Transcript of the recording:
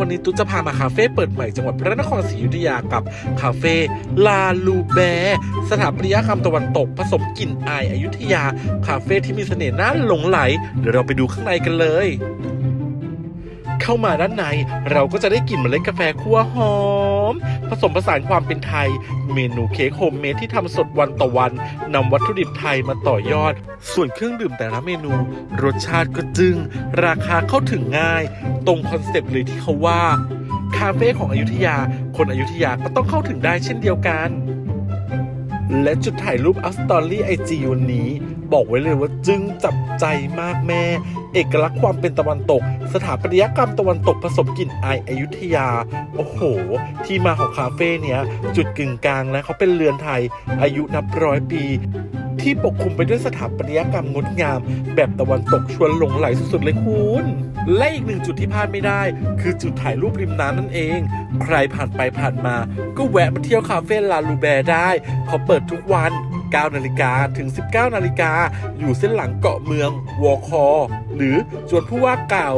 วันนี้ตุ๊จะพามาคาเฟ่เปิดใหม่จังหวัดพระนครศรีอยุธยากับคาเฟ่ลาลูแบสถาปัตยกรรมตะวันตก ผสมกลิ่นอายอยุธยา คาเฟ่ที่มีเสน่ห์น่าหลงไหล เดี๋ยวเราไปดูข้างในกันเลย เข้ามาด้านใน เราก็จะได้กลิ่นเมล็ดกาแฟคั่วหอม ผสมผสานความเป็นไทย เมนูเค้กโฮมเมดที่ทำสดวันต่อวันนำวัตถุดิบไทยมาต่อยอด ส่วนเครื่องดื่มแต่ละเมนู รสชาติก็จึง ราคาเข้าถึงง่าย ตรงคอนเซปต์เลยที่เขาว่า คาเฟ่ของอยุธยา คนอยุธยาก็ต้องเข้าถึงได้เช่นเดียวกัน และจุดถ่ายรูปอัพสตอรี่ไอจีวันนี้ บอกไว้เลยว่าจึงจับใจมากแม่ เอกลักษณ์ความเป็นตะวันตก สถาปัตยกรรมตะวันตกผสมกลิ่นอายอยุธยา โอ้โห ที่มาของคาเฟ่เนี้ย จุดกึ่งกลางนะเขาเป็นเรือนไทย อายุนับร้อยปี ที่ปกคลุมไปด้วยสถาปัตยกรรมงดงาม แบบตะวันตกชวนหลงไหลสุดๆเลยคุณ และอีกหนึ่งจุดที่พลาดไม่ได้ คือจุดถ่ายรูปริมน้ำนั่นเอง ใครผ่านไปผ่านมา ก็แวะมาเที่ยวคาเฟ่ลาลูแบร์ได้เขาเปิดทุกวัน 9 นาฬิกาถึง 19 นาฬิกา อยู่เส้นหลังเกาะเมืองวอคอ หรือจวนผู้ว่าเก่า